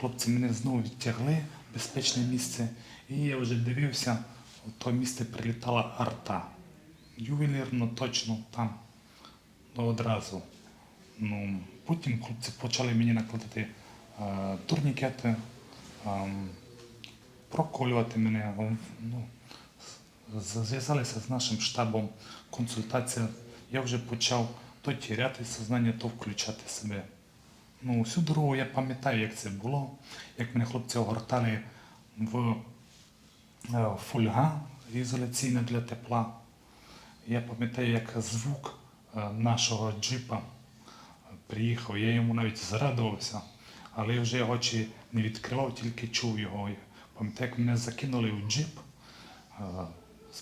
хлопці мене знову відтягли в безпечне місце, і я вже дивився, в то місце прилітала арта. Ювелірно, точно там ну, одразу. Ну, потім хлопці почали мені накладати е, турнікети, ем, проколювати мене. Ну, зв'язалися з нашим штабом, консультація. Я вже почав то тіряти сознання, то включати себе. Ну, всю дорогу я пам'ятаю, як це було, як мене хлопці огортали в е, фольга ізоляційна для тепла. Я пам'ятаю, як звук е, нашого джипа е, приїхав. Я йому навіть зрадувався, але я вже очі не відкривав, тільки чув його. Пам'ятаю, як мене закинули в джип.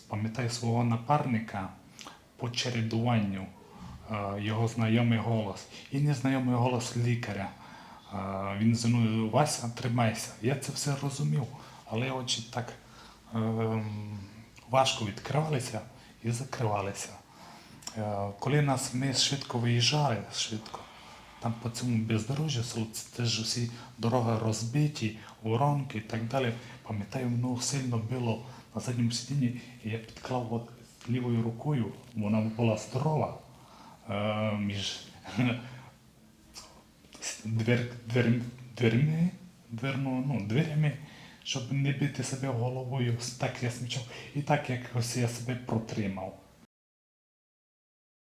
Пам'ятаю свого напарника по чередуванню, його знайомий голос і незнайомий голос лікаря. Е, Він зі Вася, тримайся. Я це все розумів, але очі так ем, важко відкривалися і закривалися. Е, Коли нас ми швидко виїжджали, швидко, там по цьому бездорожжю це теж усі дороги розбиті, воронки і так далі. Пам'ятаю, воно сильно било на задньому сидінні, і я підклав от лівою рукою, вона була здорова, е, між двер, двер, дверми, дверну, ну, дверями, щоб не бити себе головою, так я смічав. І так якось я себе протримав.